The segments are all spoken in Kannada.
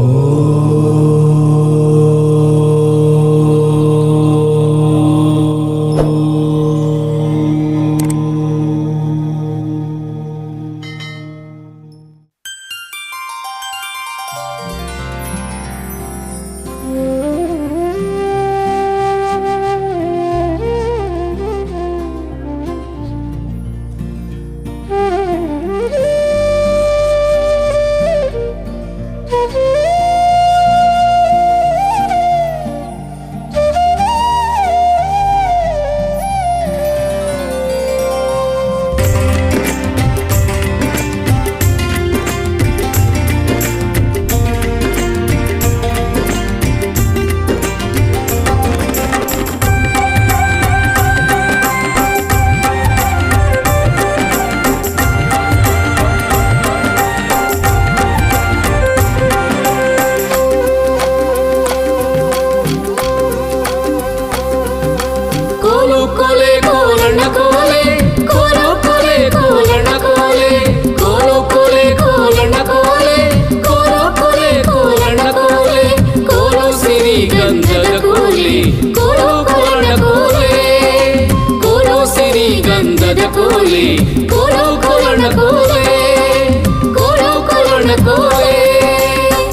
ಕೋಲು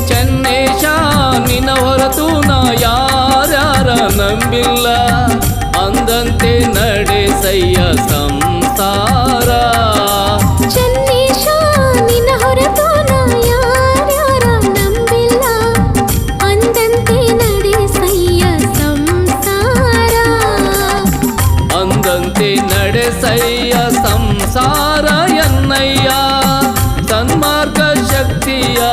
ಚೆನ್ನೇಶ ನಿನ್ನ ಹೊರತು ನಾ ಯಾರ್ಯಾರ ನಂಬಿಲ್ಲ ಅಂದಂತೆ ನಡೆಸಯ್ಯ ಸಂಸಾರ ಚೆನ್ನೇಶ ನಿನ್ನ ಹೊರತು ನಾ ಯಾರ್ಯಾರ ನಂಬಿಲ್ಲ ಅಂದಂತೆ ನಡೆಸಯ್ಯ ಸಂಸಾರ ಅಂದಂತೆ ನಡೆಸಯ್ಯ ಸಂಸಾರ சாராயண்ணையா சன்மார்க்க சக்தியா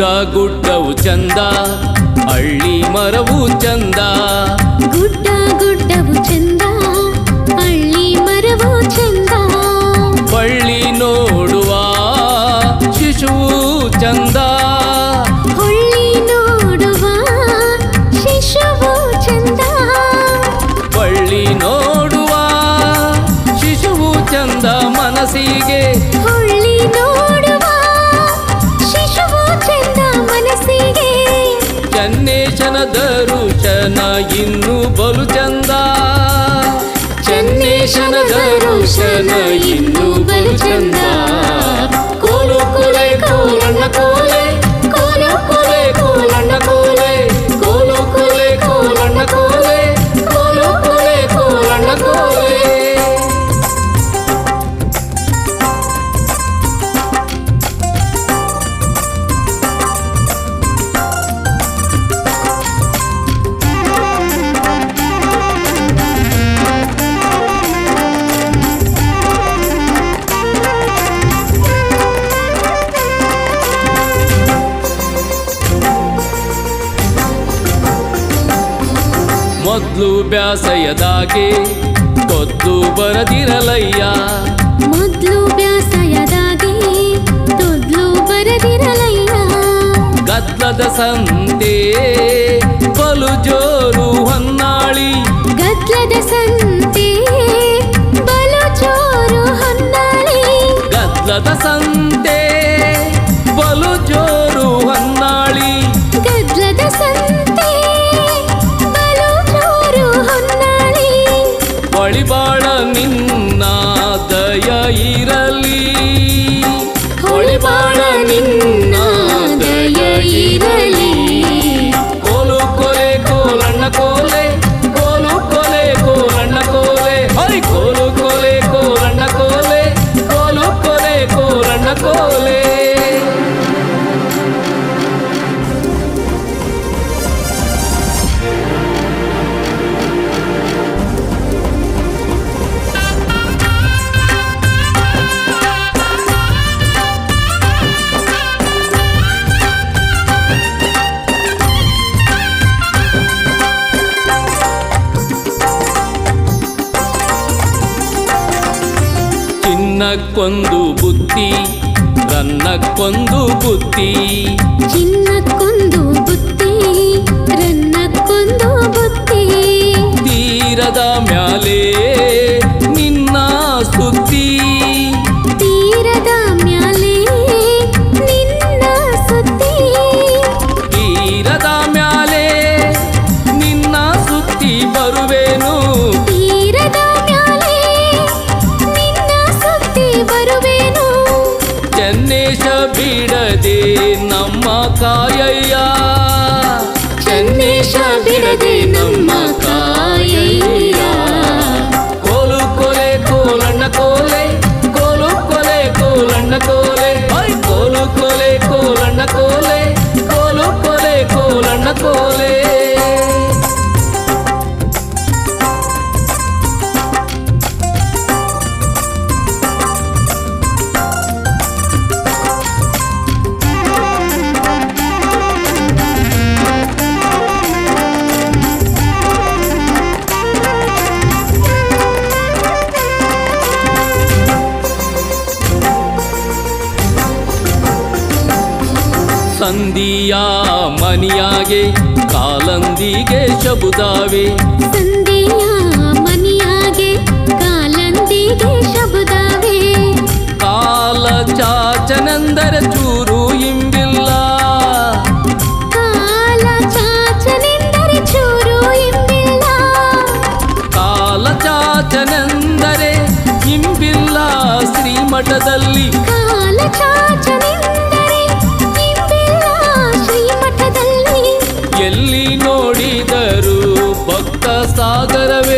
ಗುಡ್ಡ ಗುಡ್ಡವು ಚಂದ ಹಳ್ಳಿ ಮರವು ಚಂದ. ಗುಡ್ಡ ಗುಡ್ಡವು ಚಂದ ಹಳ್ಳಿ ಮರವು ಚಂದ. ಬಳ್ಳಿ ನೋಡುವ ಶಿಶುವು ಚಂದ. ಹೊಳ್ಳಿ ನೋಡುವ ಶಿಶುವು ಚಂದ. ಬಳ್ಳಿ ನೋಡುವ ಶಿಶುವು ಚಂದ ಮನಸ್ಸಿಗೆ. ಚನ್ನೇಶನ ದರುಶನ ಇನ್ನು ಬಲು ಚಂದ ಚನ್ನೇಶನ ದರುಶನ ಇನ್ನು ಬಲು ಚಂದ ಕೋಲು ಕೊಲೆ ಕೋಲಣ್ಣ ಕೋಲೆ ಕೋಲು ಮೊದ್ಲು ಬ್ಯಾಸಯದಾಗೆ ಗೊದ್ದು ಬರದಿರಲಯ್ಯ. ಮೊದ್ಲು ಬ್ಯಾಸಯದಾಗೆ ದೊದ್ಲು ಬರದಿರಲಯ್ಯ. ಗದ್ಲದ ಸಂತೆ ಬಲು ಜೋರು ಹೊನ್ನಾಳಿ. ಗದ್ಲದ ಸಂತೆ ಬಲು ಜೋರು ಹೊನ್ನಾಳಿ. ಗದ್ಲದ ಸಂತೆ ಬಲು ಜೋರು ಹೊನ್ನಾಳಿ. ಚಿನ್ನಕ್ಕೊಂದು ಬುತ್ತಿ ರನ್ನಕ್ಕೊಂದು ಬುತ್ತಿ. ಚಿನ್ನಕ್ಕೊಂದು ಬುತ್ತಿ ರನ್ನಕ್ಕೊಂದು ಬುತ್ತಿ. ತೀರದ ಮ್ಯಾಲೆ ಚೆನ್ನೇಶ ಬಿಡದೆ ನಮ್ಮ ಕಾಯಯ್ಯ ಸಂಧಿಯ ಮನಿಯಾಗೆ ಕಾಲಂದಿಗೆ ಶಬುದಾವೆ. ಸಂಧಿಯ ಮನಿಯಾಗೆ ಕಾಲಂದಿಗೆ ಶಬುದಾವೆ. ಕಾಲ ಚಾಚನೆಂದರ ಚೂರು ಇಂಬಿಲ್ಲ. ಕಾಲ ಚಾಚನೆಂದರೆ ಚೂರು ಇಂಬಿಲ್ಲ. ಕಾಲ ಚಾಚನೆಂದರೆ ಇಂಬಿಲ್ಲ. ಶ್ರೀಮಠದಲ್ಲಿ சாகரமே